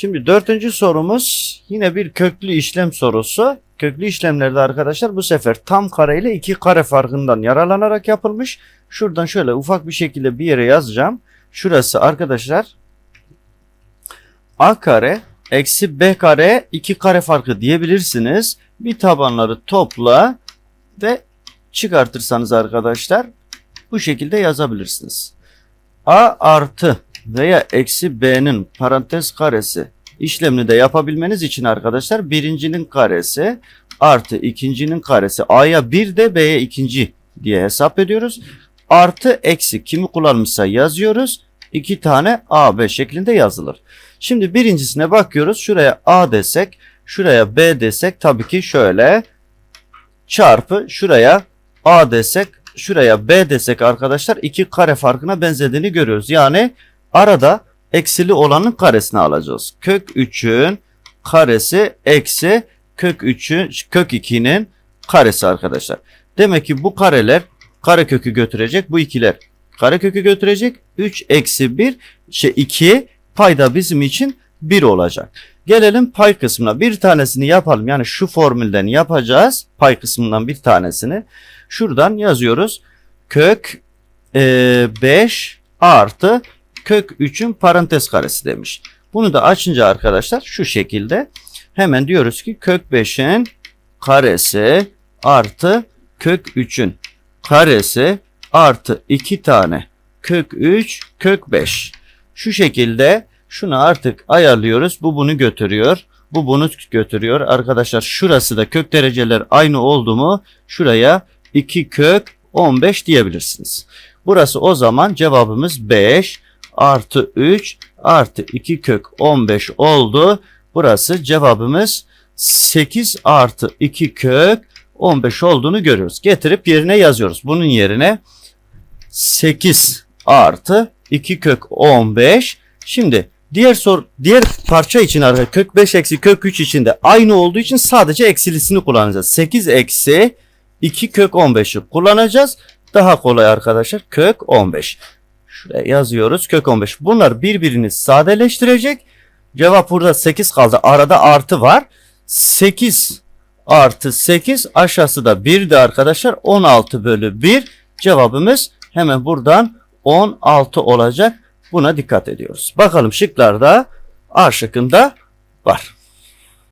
Şimdi dördüncü sorumuz yine bir köklü işlem sorusu. Köklü işlemlerde arkadaşlar bu sefer tam kare ile iki kare farkından yararlanarak yapılmış. Şuradan şöyle ufak bir şekilde bir yere yazacağım. Şurası arkadaşlar a kare eksi b kare iki kare farkı diyebilirsiniz. Bir tabanları topla ve çıkartırsanız arkadaşlar bu şekilde yazabilirsiniz. a artı veya eksi b'nin parantez karesi işlemini de yapabilmeniz için arkadaşlar birincinin karesi artı ikincinin karesi a'ya bir de b'ye ikinci diye hesap ediyoruz. Artı eksi kimi kullanmışsa yazıyoruz. İki tane AB şeklinde yazılır. Şimdi birincisine bakıyoruz. Şuraya A desek, şuraya B desek tabii ki şöyle çarpı şuraya A desek, şuraya B desek arkadaşlar iki kare farkına benzediğini görüyoruz. Yani arada eksili olanın karesini alacağız. Kök 3'ün karesi eksi kök 3'ün kök 2'nin karesi arkadaşlar. Demek ki bu kareler kare kökü götürecek. Bu ikiler kare kökü götürecek. 3 eksi 1 şey 2 payda bizim için 1 olacak. Gelelim pay kısmına. Bir tanesini yapalım. Yani şu formülden yapacağız. Pay kısmından bir tanesini. Şuradan yazıyoruz. Kök e, 5 artı kök 3'ün parantez karesi demiş. Bunu da açınca arkadaşlar şu şekilde hemen diyoruz ki kök 5'in karesi artı kök 3'ün karesi artı 2 tane kök 3 kök 5. Şu şekilde şunu artık ayarlıyoruz. Bu bunu götürüyor. Bu bunu götürüyor. Arkadaşlar şurası da kök dereceler aynı oldu mu şuraya 2 kök 15 diyebilirsiniz. Burası o zaman cevabımız 5 artı 3 artı 2 kök 15 oldu. Burası cevabımız 8 artı 2 kök 15 olduğunu görüyoruz. Getirip yerine yazıyoruz. Bunun yerine 8 artı 2 kök 15. Şimdi diğer sor diğer parça için arkadaşlar kök 5 eksi kök 3 için de aynı olduğu için sadece eksilisini kullanacağız. 8 eksi 2 kök 15'i kullanacağız. Daha kolay arkadaşlar kök 15. Şuraya yazıyoruz kök 15. Bunlar birbirini sadeleştirecek. Cevap burada 8 kaldı. Arada artı var. 8 artı 8 aşağısı da 1'di arkadaşlar. 16 bölü 1 cevabımız hemen buradan 16 olacak. Buna dikkat ediyoruz. Bakalım şıklarda A şıkkında var.